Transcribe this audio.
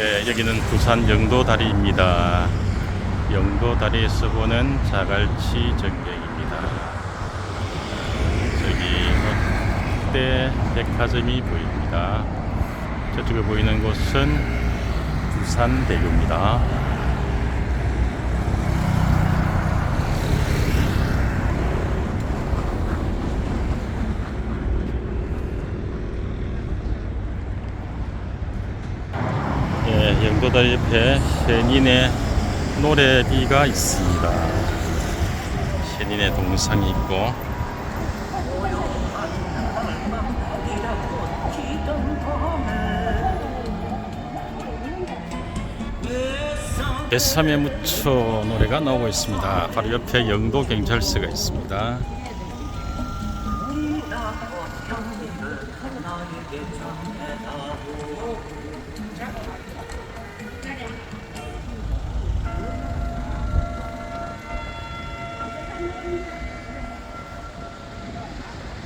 예, 여기는 부산 영도다리입니다. 영도다리에서 보는 자갈치 전경입니다. 저기 롯데 백화점이 보입니다. 저쪽에 보이는 곳은 부산대교입니다. 예, 영도다리 옆에 셰닌의 노래비가 있습니다. 셰닌의 동상이 있고 뱃삼에 묻혀 노래가 나오고 있습니다. 바로 옆에 영도 경찰서가 있습니다. Música